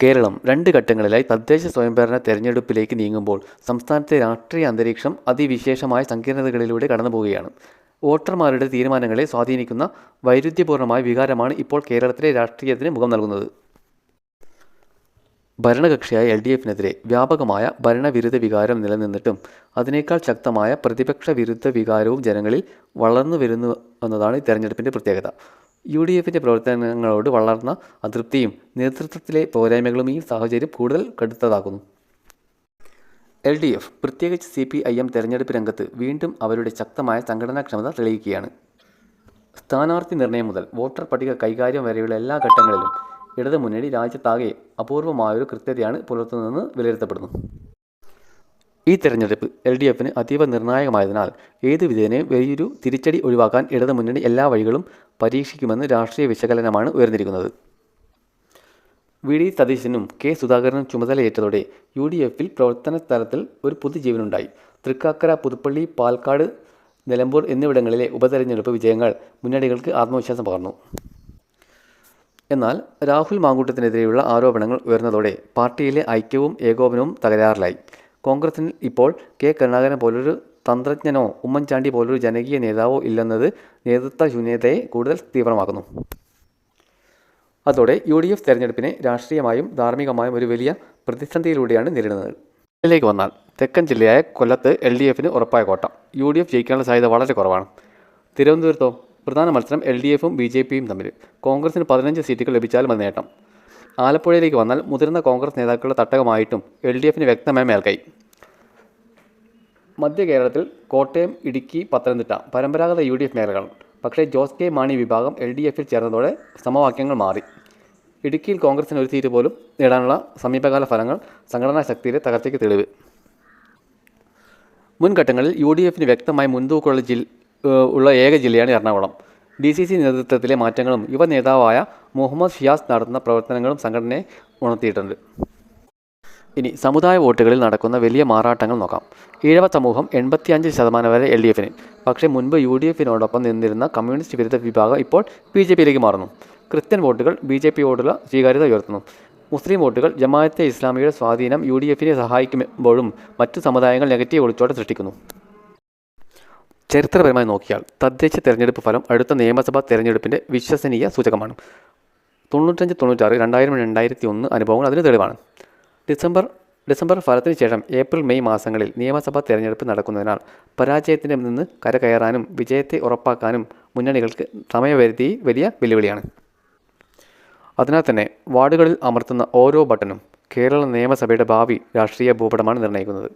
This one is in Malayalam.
കേരളം രണ്ട് ഘട്ടങ്ങളിലായി തദ്ദേശ സ്വയംഭരണ തെരഞ്ഞെടുപ്പിലേക്ക് നീങ്ങുമ്പോൾ സംസ്ഥാനത്തെ രാഷ്ട്രീയ അന്തരീക്ഷം അതിവിശേഷമായ സങ്കീർണതകളിലൂടെ കടന്നുപോവുകയാണ് വോട്ടർമാരുടെ തീരുമാനങ്ങളെ സ്വാധീനിക്കുന്ന വൈരുദ്ധ്യപൂർണമായ വികാരമാണ് ഇപ്പോൾ കേരളത്തിലെ രാഷ്ട്രീയത്തിന് മുഖം നൽകുന്നത്. ഭരണകക്ഷിയായ എൽ ഡി എഫിനെതിരെ വ്യാപകമായ ഭരണവിരുദ്ധ വികാരം നിലനിന്നിട്ടും അതിനേക്കാൾ ശക്തമായ പ്രതിപക്ഷ വിരുദ്ധ വികാരവും ജനങ്ങളിൽ വളർന്നു വരുന്നു എന്നതാണ് തെരഞ്ഞെടുപ്പിന്റെ പ്രത്യേകത. യു ഡി എഫിന്റെ പ്രവർത്തനങ്ങളോട് വളർന്ന അതൃപ്തിയും നേതൃത്വത്തിലെ പോരായ്മകളും ഈ സാഹചര്യം കൂടുതൽ കടുത്തതാക്കുന്നു. എൽ ഡി എഫ് പ്രത്യേകിച്ച് സി പി ഐ എം തെരഞ്ഞെടുപ്പ് രംഗത്ത് വീണ്ടും അവരുടെ ശക്തമായ സംഘടനാക്ഷമത തെളിയിക്കുകയാണ്. സ്ഥാനാർത്ഥി നിർണയം മുതൽ വോട്ടർ പട്ടിക കൈകാര്യം വരെയുള്ള എല്ലാ ഘട്ടങ്ങളിലും ഇടതുമുന്നണി രാജ്യത്താകെ അപൂർവമായൊരു കൃത്യതയാണ് പുലർത്തുന്നതെന്ന് വിലയിരുത്തപ്പെടുന്നു. ഈ തെരഞ്ഞെടുപ്പ് എൽ ഡി എഫിന് അതീവ നിർണായകമായതിനാൽ ഏത് വിധേനയും വലിയൊരു തിരിച്ചടി ഒഴിവാക്കാൻ ഇടതു മുന്നണി എല്ലാ വഴികളും പരീക്ഷിക്കുമെന്ന് രാഷ്ട്രീയ വിശകലനമാണ് ഉയർന്നിരിക്കുന്നത്. വി. ഡി. സതീശനും കെ. സുധാകരനും ചുമതലയേറ്റതോടെ യു ഡി എഫിൽ പ്രവർത്തന തലത്തിൽ ഒരു പുതുജീവനുണ്ടായി. തൃക്കാക്കര പുതുപ്പള്ളി പാലക്കാട് നിലമ്പൂർ എന്നിവിടങ്ങളിലെ ഉപതെരഞ്ഞെടുപ്പ് വിജയങ്ങൾ മുന്നണികൾക്ക് ആത്മവിശ്വാസം പകർന്നു. എന്നാൽ രാഹുൽ മാങ്കൂട്ടത്തിനെതിരെയുള്ള ആരോപണങ്ങൾ ഉയർന്നതോടെ പാർട്ടിയിലെ ഐക്യവും ഏകോപനവും തകരാറിലായി. കോൺഗ്രസിന് ഇപ്പോൾ കെ കരുണാകരൻ പോലൊരു തന്ത്രജ്ഞനോ ഉമ്മൻചാണ്ടി പോലൊരു ജനകീയ നേതാവോ ഇല്ലെന്നത് നേതൃത്വ ശൂന്യതയെ കൂടുതൽ തീവ്രമാക്കുന്നു. അതോടെ യു ഡി എഫ് തെരഞ്ഞെടുപ്പിനെ രാഷ്ട്രീയമായും ധാർമ്മികമായും ഒരു വലിയ പ്രതിസന്ധിയിലൂടെയാണ് നേരിടുന്നത്. ഇതിലേക്ക് വന്നാൽ തെക്കൻ ജില്ലയായ കൊല്ലത്ത് എൽ ഡി എഫിന് ഉറപ്പായ കോട്ട. യു ഡി എഫ് ജയിക്കാനുള്ള സാധ്യത വളരെ കുറവാണ്. തിരുവനന്തപുരത്തോ പ്രധാന മത്സരം എൽ ഡി എഫും ബി ജെ പിയും തമ്മിൽ. കോൺഗ്രസിന് പതിനഞ്ച് സീറ്റുകൾ ലഭിച്ചാലും അത് നേട്ടം. ആലപ്പുഴയിലേക്ക് വന്നാൽ മുതിർന്ന കോൺഗ്രസ് നേതാക്കളുടെ തട്ടകമായിട്ടും എൽ ഡി എഫിന് വ്യക്തമായ മേൽക്കൈ. മധ്യ കേരളത്തിൽ കോട്ടയം ഇടുക്കി പത്തനംതിട്ട പരമ്പരാഗത യു ഡി എഫ് മേഖലകൾ. പക്ഷേ ജോസ് കെ മാണി വിഭാഗം എൽ ഡി എഫിൽ ചേർന്നതോടെ സമവാക്യങ്ങൾ മാറി. ഇടുക്കിയിൽ കോൺഗ്രസിന് ഒരു സീറ്റ് പോലും നേടാനുള്ള സമീപകാല ഫലങ്ങൾ സംഘടനാ ശക്തിയിലെ തകർച്ചയ്ക്ക് തെളിവ്. മുൻഘട്ടങ്ങളിൽ യു ഡി എഫിന് വ്യക്തമായ മുൻതൂക്കമുള്ള ജില്ല ഉള്ള ഏക ജില്ലയാണ് എറണാകുളം. ഡി സി സി നേതൃത്വത്തിലെ മാറ്റങ്ങളും യുവ നേതാവായ മുഹമ്മദ് ഷിയാസ് നടത്തുന്ന പ്രവർത്തനങ്ങളും സംഘടനയെ ഉണർത്തിയിട്ടുണ്ട്. ഇനി സമുദായ വോട്ടുകളിൽ നടക്കുന്ന വലിയ മാറാട്ടങ്ങൾ നോക്കാം. ഈഴവ സമൂഹം എൺപത്തിയഞ്ച് ശതമാനം വരെ എൽ ഡി എഫിന്. പക്ഷേ മുൻപ് യു ഡി എഫിനോടൊപ്പം നിന്നിരുന്ന കമ്മ്യൂണിസ്റ്റ് വിരുദ്ധ വിഭാഗം ഇപ്പോൾ ബി ജെ പിയിലേക്ക് മാറുന്നു. ക്രിസ്ത്യൻ വോട്ടുകൾ ബി ജെ പിയോടുള്ള സ്വീകാര്യത ഉയർത്തുന്നു. മുസ്ലിം വോട്ടുകൾ ജമാഅത്തെ ഇസ്ലാമിയുടെ സ്വാധീനം യു ഡി എഫിനെ സഹായിക്കുമ്പോഴും മറ്റു സമുദായങ്ങൾ നെഗറ്റീവ് ഒളിച്ചോടെ സൃഷ്ടിക്കുന്നു. ചരിത്രപരമായി നോക്കിയാൽ തദ്ദേശ തെരഞ്ഞെടുപ്പ് ഫലം അടുത്ത നിയമസഭാ തെരഞ്ഞെടുപ്പിന്റെ വിശ്വസനീയ സൂചകമാണ്. തൊണ്ണൂറ്റഞ്ച് തൊണ്ണൂറ്റാറ് രണ്ടായിരം രണ്ടായിരത്തി ഒന്ന് അനുഭവങ്ങൾ അതിന് തെളിവാണ്. ഡിസംബർ ഡിസംബർ ഫലത്തിന് ശേഷം ഏപ്രിൽ മെയ് മാസങ്ങളിൽ നിയമസഭാ തെരഞ്ഞെടുപ്പ് നടക്കുന്നതിനാൽ പരാജയത്തിന്റെ നിന്ന് കരകയറാനും വിജയത്തെ ഉറപ്പാക്കാനും മുന്നണികൾക്ക് സമയപരിധി വലിയ വെല്ലുവിളിയാണ്. അതിനാൽ തന്നെ വാർഡുകളിൽ അമർത്തുന്ന ഓരോ ബട്ടണും കേരള നിയമസഭയുടെ ഭാവി രാഷ്ട്രീയ ഭൂപടമാണ് നിർണയിക്കുന്നത്.